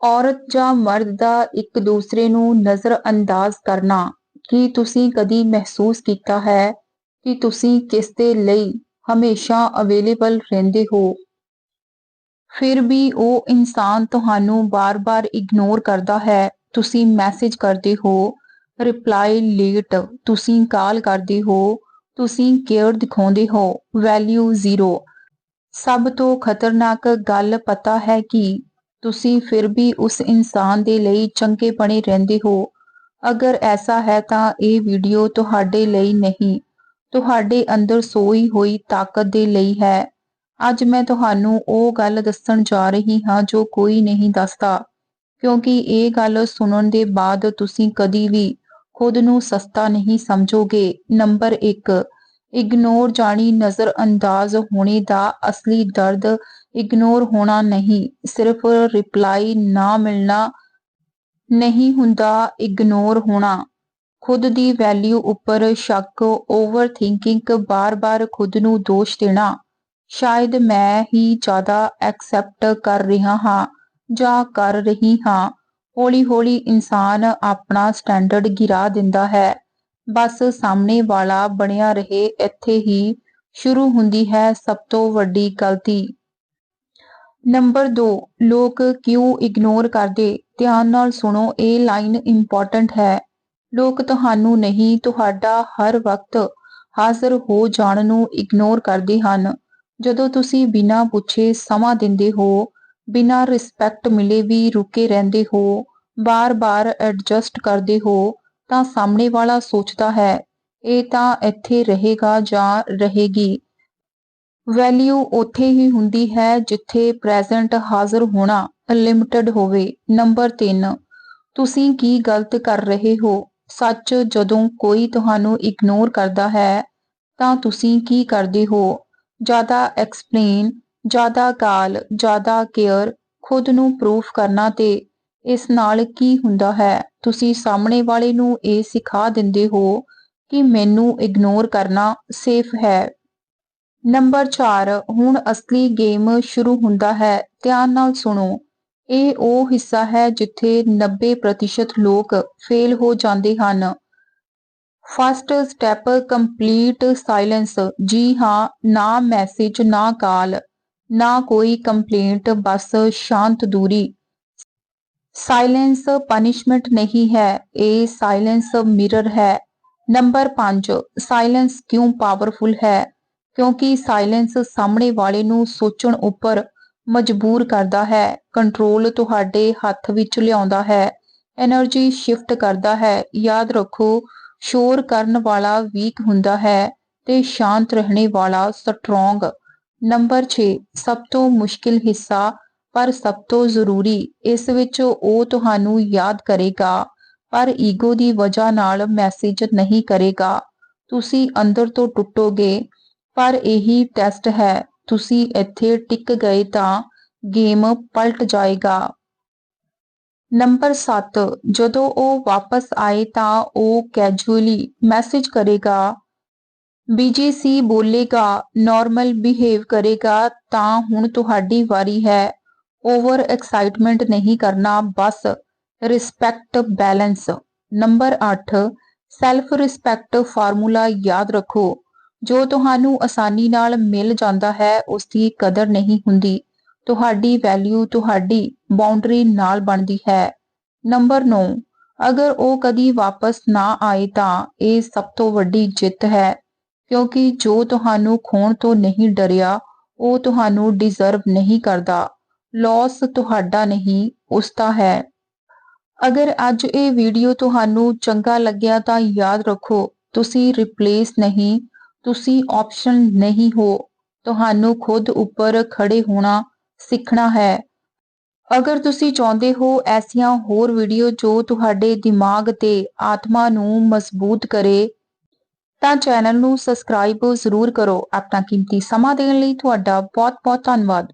ਔਰਤ ਜਾਂ ਮਰਦ ਦਾ ਇੱਕ ਦੂਸਰੇ ਨੂੰ ਨਜ਼ਰਅੰਦਾਜ਼ ਕਰਨਾ, ਕੀ ਤੁਸੀਂ ਕਦੀ ਮਹਿਸੂਸ ਕੀਤਾ ਹੈ ਕਿ ਤੁਸੀਂ ਕਿਸ ਦੇ ਲਈ ਹਮੇਸ਼ਾ ਅਵੇਲੇਬਲ ਰਹਿੰਦੇ ਹੋ? ਫਿਰ ਵੀ ਉਹ ਇਨਸਾਨ ਤੁਹਾਨੂੰ ਬਾਰ-ਬਾਰ ਇਗਨੋਰ ਕਰਦਾ ਹੈ, ਤੁਸੀਂ ਮੈਸੇਜ ਕਰਦੇ ਹੋ ਰਿਪਲਾਈ ਲੇਟ ਤੁਸੀਂ ਕਾਲ ਕਰਦੇ ਹੋ, ਤੁਸੀਂ ਕੇਅਰ ਦਿਖਾਉਂਦੇ ਹੋ ਵੈਲਿਊ ਜ਼ੀਰੋ ਸਭ ਤੋਂ ਖਤਰਨਾਕ ਗੱਲ ਪਤਾ ਹੈ ਕਿ? ਤੁਸੀਂ ਫਿਰ ਵੀ ਉਸ ਇਨਸਾਨ ਦੇ ਲਈ ਚੰਗੇ ਬਣੇ ਰਹਿੰਦੇ ਹੋ। ਅਗਰ ਐਸਾ ਹੈ ਤਾਂ ਇਹ ਵੀਡੀਓ ਤੁਹਾਡੇ ਲਈ ਨਹੀਂ, ਤੁਹਾਡੇ ਅੰਦਰ ਸੋਈ ਹੋਈ ਤਾਕਤ ਦੇ ਲਈ ਹੈ। ਅੱਜ ਮੈਂ ਤੁਹਾਨੂੰ ਉਹ ਗੱਲ ਦੱਸਣ ਜਾ ਰਹੀ ਹਾਂ ਜੋ ਕੋਈ ਨਹੀਂ ਦੱਸਦਾ, ਕਿਉਂਕਿ ਇਹ ਗੱਲ ਸੁਣਨ ਦੇ ਬਾਅਦ ਤੁਸੀਂ ਕਦੀ ਵੀ ਖੁਦ ਨੂੰ ਸਸਤਾ ਨਹੀਂ ਸਮਝੋਗੇ। ਨੰਬਰ 1 ਇਗਨੋਰ ਜਾਣੀ ਨਜ਼ਰਅੰਦਾਜ਼ ਹੋਣੇ ਦਾ ਅਸਲੀ ਦਰਦ ਇਗਨੋਰ ਹੋਣਾ ਨਹੀਂ। ਸਿਰਫ ਰਿਪਲਾਈ ਨਾ ਮਿਲਣਾ ਨਹੀਂ ਹੁੰਦਾ ਇਗਨੋਰ ਹੋਣਾ। ਖੁਦ ਦੀ ਵੈਲਿਊ ਉੱਪਰ ਸ਼ੱਕ ਓਵਰ ਥਿੰਕਿੰਗ ਬਾਰ-ਬਾਰ ਖੁਦ ਨੂੰ ਦੋਸ਼ ਦੇਣਾ। ਸ਼ਾਇਦ ਮੈਂ ਹੀ ਜ਼ਿਆਦਾ ਐਕਸੈਪਟ ਕਰ ਰਿਹਾ ਹਾਂ ਜਾਂ ਕਰ ਰਹੀ ਹਾਂ। ਹੌਲੀ-ਹੌਲੀ ਇਨਸਾਨ ਆਪਣਾ ਸਟੈਂਡਰਡ ਗਿਰਾ ਦਿੰਦਾ ਹੈ। ਬਸ ਸਾਹਮਣੇ ਵਾਲਾ ਬਣਿਆ ਰਹੇ, ਇੱਥੇ ਹੀ ਸ਼ੁਰੂ ਹੁੰਦੀ ਹੈ ਸਭ ਤੋਂ ਵੱਡੀ ਗਲਤੀ। ਨੰਬਰ 2 ਲੋਕ ਕਿਉਂ ਇਗਨੋਰ ਕਰਦੇ? ਧਿਆਨ ਨਾਲ ਸੁਣੋ, ਇਹ ਲਾਈਨ ਇੰਪੋਰਟੈਂਟ ਹੈ। ਲੋਕ ਤੁਹਾਨੂੰ ਨਹੀਂ, ਤੁਹਾਡਾ ਹਰ ਵਕਤ ਹਾਜ਼ਰ ਹੋ ਜਾਣ ਨੂੰ ਇਗਨੋਰ ਕਰਦੇ ਹਨ। ਜਦੋਂ ਤੁਸੀਂ ਬਿਨਾਂ ਪੁੱਛੇ ਸਮਾਂ ਦਿੰਦੇ ਹੋ, ਬਿਨਾਂ ਰਿਸਪੈਕਟ ਮਿਲੇ ਵੀ ਰੁਕੇ ਰਹਿੰਦੇ ਹੋ ਬਾਰ-ਬਾਰ ਐਡਜਸਟ ਕਰਦੇ ਹੋ ਤਾਂ ਸਾਹਮਣੇ ਵਾਲਾ ਸੋਚਦਾ ਹੈ, ਇਹ ਤਾਂ ਇੱਥੇ ਰਹੇਗਾ ਜਾਂ ਰਹੇਗੀ। ਵੈਲਿਊ ਉੱਥੇ ਹੀ ਹੁੰਦੀ ਹੈ ਜਿੱਥੇ ਪ੍ਰੈਜ਼ੈਂਟ ਹਾਜ਼ਰ ਹੋਣਾ ਲਿਮਟਿਡ ਹੋਵੇ। ਨੰਬਰ 3 ਤੁਸੀਂ ਕੀ ਗਲਤ ਕਰ ਰਹੇ ਹੋ? ਸੱਚ ਜਦੋਂ ਕੋਈ ਤੁਹਾਨੂੰ ਇਗਨੋਰ ਕਰਦਾ ਹੈ, ਤਾਂ ਤੁਸੀਂ ਕੀ ਕਰਦੇ ਹੋ? ਜ਼ਿਆਦਾ ਐਕਸਪਲੇਨ ਜ਼ਿਆਦਾ ਕਾਲ, ਜ਼ਿਆਦਾ ਕੇਅਰ ਖੁਦ ਨੂੰ ਪ੍ਰੂਫ ਕਰਨਾ ਤੇ ਇਸ ਨਾਲ ਕੀ ਹੁੰਦਾ ਹੈ? ਤੁਸੀਂ ਸਾਹਮਣੇ ਵਾਲੇ ਨੂੰ ਇਹ ਸਿਖਾ ਦਿੰਦੇ ਹੋ ਕਿ ਮੈਨੂੰ ਇਗਨੋਰ ਕਰਨਾ ਸੇਫ ਹੈ। ਨੰਬਰ 4 ਹੁਣ ਅਸਲੀ ਗੇਮ ਸ਼ੁਰੂ ਹੁੰਦਾ ਹੈ। ਧਿਆਨ ਨਾਲ ਸੁਣੋ। ਇਹ ਉਹ ਹਿੱਸਾ ਹੈ ਜਿੱਥੇ 90% ਲੋਕ ਫੇਲ ਹੋ ਜਾਂਦੇ ਹਨ। ਫਸਟ ਸਟੈਪ ਕੰਪਲੀਟ ਸਾਇਲੈਂਸ ਜੀ ਹਾਂ, ਨਾ ਮੈਸੇਜ ਨਾ ਕਾਲ ਨਾ ਕੋਈ ਕੰਪਲੇਂਟ ਬਸ ਸ਼ਾਂਤ ਦੂਰੀ। ਸਾਇਲੈਂਸ ਪਨਿਸ਼ਮੈਂਟ ਨਹੀਂ ਹੈ ਇਹ ਸਾਇਲੈਂਸ ਮਿਰਰ ਹੈ ਨੰਬਰ 5 ਸਾਇਲੈਂਸ ਕਿਉਂ ਪਾਵਰਫੁਲ ਹੈ ਕਿਉਂਕਿ ਸਾਇਲੈਂਸ ਸਾਹਮਣੇ ਵਾਲੇ ਨੂੰ ਸੋਚਣ ਉੱਪਰ ਮਜਬੂਰ ਕਰਦਾ ਹੈ ਕੰਟਰੋਲ ਤੁਹਾਡੇ ਹੱਥ ਵਿੱਚ ਲਿਆਉਂਦਾ ਹੈ એનર્ਜੀ ਸ਼ਿਫਟ ਕਰਦਾ ਹੈ ਯਾਦ ਰੱਖੋ ਸ਼ੋਰ ਕਰਨ ਵਾਲਾ ਵੀਕ ਹੁੰਦਾ ਹੈ ਤੇ ਸ਼ਾਂਤ ਰਹਿਣੇ ਵਾਲਾ ਸਟਰੋਂਗ ਨੰਬਰ 6 ਸਭ ਤੋਂ ਮੁਸ਼ਕਿਲ ਹਿੱਸਾ ਪਰ ਸਭ ਤੋਂ ਜ਼ਰੂਰੀ ਇਸ ਵਿੱਚ ਉਹ ਤੁਹਾਨੂੰ ਯਾਦ ਕਰੇਗਾ, ਪਰ ਈਗੋ ਦੀ ਵਜ੍ਹਾ ਨਾਲ ਮੈਸੇਜ ਨਹੀਂ ਕਰੇਗਾ। ਤੁਸੀਂ ਅੰਦਰ ਤੋਂ ਟੁੱਟੋਗੇ, ਪਰ ਇਹੀ ਟੈਸਟ ਹੈ, ਤੁਸੀਂ ਇੱਥੇ ਟਿਕ ਗਏ ਤਾਂ ਗੇਮ ਪਲਟ ਜਾਏਗਾ। ਨੰਬਰ 7 ਜਦੋਂ ਉਹ ਵਾਪਸ ਆਏ ਤਾਂ ਉਹ ਕੈਜੂਅਲੀ ਮੈਸੇਜ ਕਰੇਗਾ ਬੀਜੀਸੀ ਬੋਲੇਗਾ ਨਾਰਮਲ ਬਿਹੇਵ ਕਰੇਗਾ ਤਾਂ ਹੁਣ ਤੁਹਾਡੀ ਵਾਰੀ ਹੈ। ਓਵਰ ਐਕਸਾਈਟਮੈਂਟ ਨਹੀਂ ਕਰਨਾ, ਬਸ respect balance number 8 self respect formula ਯਾਦ ਰੱਖੋ। ਜੋ ਤੁਹਾਨੂੰ ਆਸਾਨੀ ਨਾਲ ਮਿਲ ਜਾਂਦਾ ਹੈ ਉਸ ਦੀ ਕਦਰ ਨਹੀਂ ਹੁੰਦੀ। ਤੁਹਾਡੀ ਵੈਲਿਊ ਤੁਹਾਡੀ ਬਾਉਂਡਰੀ ਨਾਲ ਬਣਦੀ ਹੈ। ਨੰਬਰ 9 ਅਗਰ ਉਹ ਕਦੀ ਵਾਪਸ ਨਾ ਆਏ ਤਾਂ ਇਹ ਸਭ ਤੋਂ ਵੱਡੀ ਜਿੱਤ ਹੈ, ਕਿਉਂਕਿ ਜੋ ਤੁਹਾਨੂੰ ਖੋਣ ਤੋਂ ਨਹੀਂ ਡਰਿਆ, ਉਹ ਤੁਹਾਨੂੰ ਡਿਜ਼ਰਵ ਨਹੀਂ ਕਰਦਾ। ਲਾਸ ਤੁਹਾਡਾ ਨਹੀਂ, ਉਸ ਦਾ ਹੈ। ਅਗਰ ਅੱਜ ਇਹ ਵੀਡੀਓ ਤੁਹਾਨੂੰ ਚੰਗਾ ਲੱਗਿਆ ਤਾਂ ਯਾਦ ਰੱਖੋ, ਤੁਸੀਂ ਰਿਪਲੇਸ ਨਹੀਂ, ਤੁਸੀਂ ਆਪਸ਼ਨ ਨਹੀਂ ਹੋ। ਤੁਹਾਨੂੰ ਖੁਦ ਉੱਪਰ ਖੜੇ ਹੋਣਾ ਸਿੱਖਣਾ ਹੈ। ਅਗਰ ਤੁਸੀਂ ਚਾਹੁੰਦੇ ਹੋ ਐਸੀਆਂ ਹੋਰ ਵੀਡੀਓ ਜੋ ਤੁਹਾਡੇ ਦਿਮਾਗ ਤੇ ਆਤਮਾ ਨੂੰ ਮਜ਼ਬੂਤ ਕਰੇ, ਤਾਂ ਚੈਨਲ ਨੂੰ ਸਬਸਕ੍ਰਾਈਬ ਜ਼ਰੂਰ ਕਰੋ। ਆਪਣਾ ਕੀਮਤੀ ਸਮਾਂ ਦੇਣ ਲਈ ਤੁਹਾਡਾ ਬਹੁਤ ਬਹੁਤ ਧੰਨਵਾਦ।